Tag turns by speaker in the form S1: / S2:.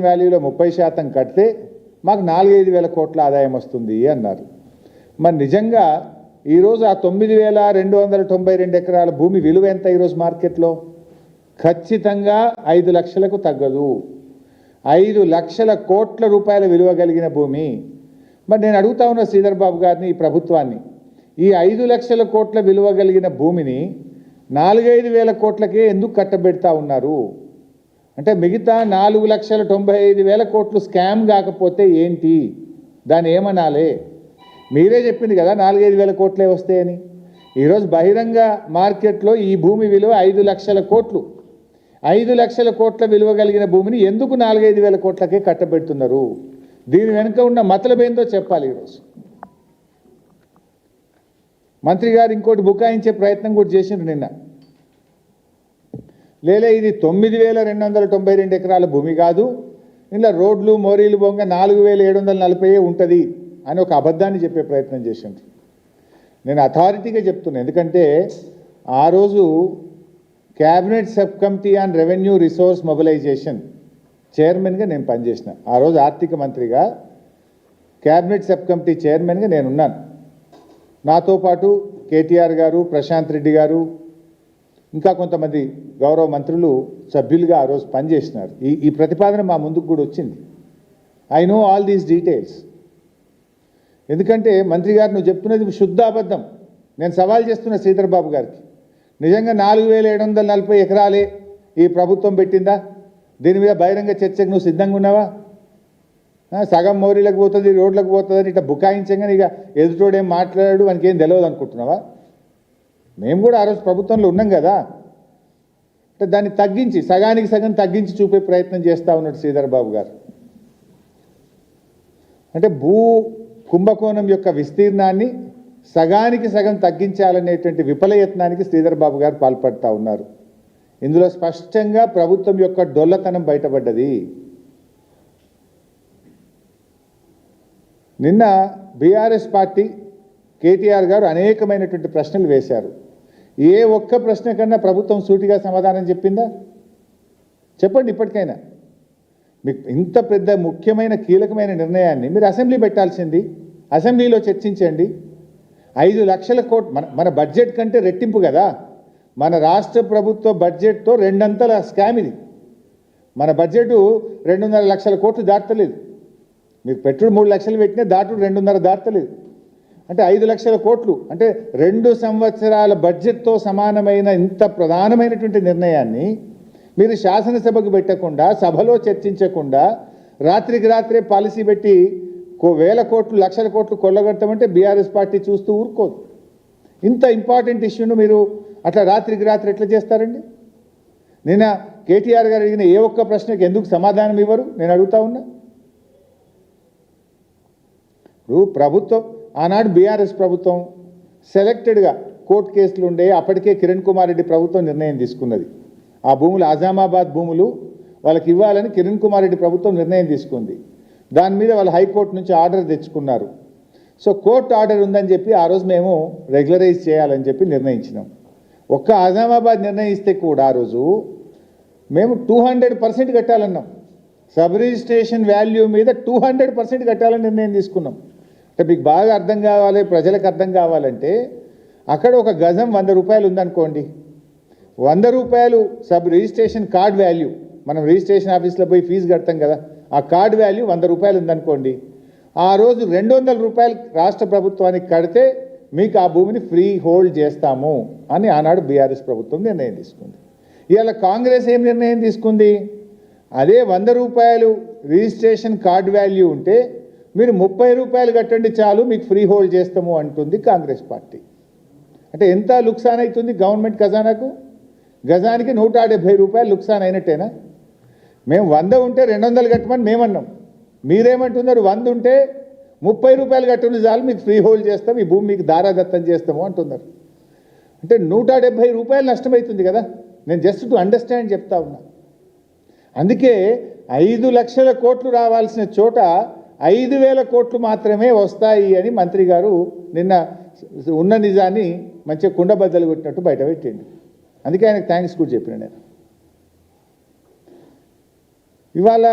S1: వాల్యూలో ముప్పై శాతం కడితే మాకు నాలుగైదు వేల కోట్ల ఆదాయం వస్తుంది అన్నారు. మరి నిజంగా ఈరోజు ఆ తొమ్మిది వేల రెండు వందల తొంభై రెండు ఎకరాల భూమి విలువ ఎంత ఈరోజు మార్కెట్లో? ఖచ్చితంగా ఐదు లక్షలకు తగ్గదు. ఐదు లక్షల కోట్ల రూపాయల విలువ కలిగిన భూమి. మరి నేను అడుగుతా ఉన్న శ్రీధర్ బాబు గారిని ఈ ప్రభుత్వాన్ని. ఈ ఐదు లక్షల కోట్ల విలువ కలిగిన భూమిని నాలుగైదు వేల కోట్లకే ఎందుకు కట్టబెడతా ఉన్నారు? అంటే మిగతా నాలుగు లక్షల తొంభై ఐదు వేల కోట్లు స్కామ్ కాకపోతే ఏంటి? దాన్ని ఏమనాలే? మీరే చెప్పింది కదా నాలుగైదు వేల కోట్లే వస్తాయని. ఈరోజు బహిరంగ మార్కెట్లో ఈ భూమి విలువ ఐదు లక్షల కోట్లు. ఐదు లక్షల కోట్ల విలువ కలిగిన భూమిని ఎందుకు నాలుగైదు వేల కోట్లకే కట్టబెడుతున్నారు? దీని వెనుక ఉన్న మతలబేందో చెప్పాలి ఈరోజు. మంత్రి గారు ఇంకోటి బుకాయించే ప్రయత్నం కూడా చేసిండ్రు నిన్న. లేలే ఇది తొమ్మిది వేల రెండు వందల తొంభై రెండు ఎకరాల భూమి కాదు. ఇలా రోడ్లు మోరీలు బొంగ నాలుగు వేల ఏడు వందల నలభై ఉంటుంది అని ఒక అబద్ధాన్ని చెప్పే ప్రయత్నం చేసిండ్రు. నేను అథారిటీగా చెప్తున్నాను ఎందుకంటే ఆ రోజు cabinet sub committee on revenue resource mobilisation చైర్మన్గా నేను పనిచేసిన. ఆ రోజు ఆర్థిక మంత్రిగా క్యాబినెట్ సబ్ కమిటీ చైర్మన్గా నేనున్నాను. నాతో పాటు కేటీఆర్ గారు ప్రశాంత్ రెడ్డి గారు ఇంకా కొంతమంది గౌరవ మంత్రులు సభ్యులుగా ఆ రోజు పనిచేసినారు. ఈ ఈ ప్రతిపాదన మా ముందుకు కూడా వచ్చింది. I know all these details ఎందుకంటే మంత్రి గారు నువ్వు చెప్తున్నది శుద్ధ అబద్ధం. నేను సవాల్ చేస్తున్న శ్రీధర్ బాబు గారికి. నిజంగా నాలుగు వేల ఏడు వందల నలభై ఎకరాలే ఈ ప్రభుత్వం పెట్టిందా? దీని మీద బహిరంగ చర్చకు నువ్వు సిద్ధంగా ఉన్నావా? సగం మోరీలకు పోతుంది రోడ్లకు పోతుంది అని ఇట్లా బుకాయించంగా ఇక ఎదుటోడేం మాట్లాడాడు వానికి ఏం తెలియదు అనుకుంటున్నావా? మేము కూడా ఆ రోజు ప్రభుత్వంలో ఉన్నాం కదా. అంటే దాన్ని తగ్గించి సగానికి సగం తగ్గించి చూపే ప్రయత్నం చేస్తూ ఉన్నాడు శ్రీధర్ బాబు గారు. అంటే భూ కుంభకోణం యొక్క విస్తీర్ణాన్ని సగానికి సగం తగ్గించాలనేటువంటి విఫల యత్నానికి శ్రీధర్ బాబు గారు పాల్పడతా ఉన్నారు. ఇందులో స్పష్టంగా ప్రభుత్వం యొక్క డొల్లతనం బయటపడ్డది. నిన్న బీఆర్ఎస్ పార్టీ కేటీఆర్ గారు అనేకమైనటువంటి ప్రశ్నలు వేశారు. ఏ ఒక్క ప్రశ్న కన్నా ప్రభుత్వం సూటిగా సమాధానం చెప్పిందా? చెప్పండి ఇప్పటికైనా. మీకు ఇంత పెద్ద ముఖ్యమైన కీలకమైన నిర్ణయాన్ని మీరు అసెంబ్లీ పెట్టాల్సింది అసెంబ్లీలో చర్చించండి. ఐదు లక్షల కోట్ మన మన బడ్జెట్ కంటే రెట్టింపు కదా. మన రాష్ట్ర ప్రభుత్వ బడ్జెట్తో రెండంతల స్కామ్ ఇది. మన బడ్జెట్ రెండున్నర లక్షల కోట్లు దాటలేదు. మీరు పెట్టుడు మూడు లక్షలు పెట్టినా దాటుడు రెండున్నర దాటలేదు. అంటే ఐదు లక్షల కోట్లు. అంటే రెండు సంవత్సరాల బడ్జెట్తో సమానమైన ఇంత ప్రధానమైనటువంటి నిర్ణయాన్ని మీరు శాసనసభకు పెట్టకుండా సభలో చర్చించకుండా రాత్రికి రాత్రే పాలసీ పెట్టి కో వేల కోట్లు లక్షల కోట్లు కొల్లగొట్టమంటే బీఆర్ఎస్ పార్టీ చూస్తూ ఊరుకోదు. ఇంత ఇంపార్టెంట్ ఇష్యూను మీరు అట్లా రాత్రికి రాత్రి ఎట్లా చేస్తారండి? నిన్న కేటీఆర్ గారు అడిగిన ఏ ఒక్క ప్రశ్నకి ఎందుకు సమాధానం ఇవ్వరు? నేను అడుగుతా ఉన్నా. ఇప్పుడు ప్రభుత్వం ఆనాడు బీఆర్ఎస్ ప్రభుత్వం సెలెక్టెడ్గా కోర్టు కేసులు ఉండే అప్పటికే కిరణ్ కుమార్ రెడ్డి ప్రభుత్వం నిర్ణయం తీసుకున్నది. ఆ భూములు ఆజామాబాద్ భూములు వాళ్ళకి ఇవ్వాలని కిరణ్ కుమార్ రెడ్డి ప్రభుత్వం నిర్ణయం తీసుకుంది. దాని మీద వాళ్ళు హైకోర్టు నుంచి ఆర్డర్ తెచ్చుకున్నారు. సో కోర్టు ఆర్డర్ ఉందని చెప్పి ఆ రోజు మేము రెగ్యులరైజ్ చేయాలని చెప్పి నిర్ణయించినాం. ఒక్క ఆజామాబాద్ నిర్ణయిస్తే కూడా ఆ రోజు మేము టూ హండ్రెడ్ పర్సెంట్ కట్టాలన్నాం. సబ్ రిజిస్ట్రేషన్ వాల్యూ మీద టూ హండ్రెడ్ పర్సెంట్ కట్టాలని నిర్ణయం తీసుకున్నాం. అంటే మీకు బాగా అర్థం కావాలి ప్రజలకు అర్థం కావాలంటే అక్కడ ఒక గజం వంద రూపాయలు ఉందనుకోండి. వంద రూపాయలు సబ్ రిజిస్ట్రేషన్ కార్డ్ వాల్యూ. మనం రిజిస్ట్రేషన్ ఆఫీస్లో పోయి ఫీజు కడతాం కదా ఆ కార్డ్ వాల్యూ వంద రూపాయలు ఉందనుకోండి. ఆ రోజు రెండు వందల రూపాయలు రాష్ట్ర ప్రభుత్వానికి కడితే మీకు ఆ భూమిని ఫ్రీ హోల్డ్ చేస్తాము అని ఆనాడు బీఆర్ఎస్ ప్రభుత్వం నిర్ణయం తీసుకుంది. ఇవాళ కాంగ్రెస్ ఏం నిర్ణయం తీసుకుంది? అదే వంద రూపాయలు రిజిస్ట్రేషన్ కార్డ్ వాల్యూ ఉంటే మీరు ముప్పై రూపాయలు కట్టండి చాలు మీకు ఫ్రీ హోల్డ్ చేస్తాము అంటుంది కాంగ్రెస్ పార్టీ. అంటే ఎంత లుక్సాన్ అవుతుంది గవర్నమెంట్ ఖజానాకు? గజానికి నూట డెబ్భై రూపాయలు లుక్సాన్ అయినట్టేనా? మేము వంద ఉంటే రెండు వందలు కట్టమని మేమన్నాం. మీరేమంటున్నారు? వంద ఉంటే ముప్పై రూపాయలు కట్టండి చాలు మీకు ఫ్రీ హోల్డ్ చేస్తాం ఈ భూమి మీకు దారాదత్తం చేస్తాము అంటున్నారు. అంటే నూట డెబ్భై రూపాయలు నష్టమవుతుంది కదా? నేను జస్ట్ టు అండర్స్టాండ్ చెప్తా ఉన్నా. అందుకే ఐదు లక్షల కోట్లు రావాల్సిన చోట ఐదు వేల కోట్లు మాత్రమే వస్తాయి అని మంత్రి గారు నిన్న ఉన్న నిజాన్ని మంచిగా కుండబద్దలు కొట్టినట్టు బయట పెట్టిండు. అందుకే ఆయనకు థ్యాంక్స్ కూడా చెప్పిన నేను. ఇవాళ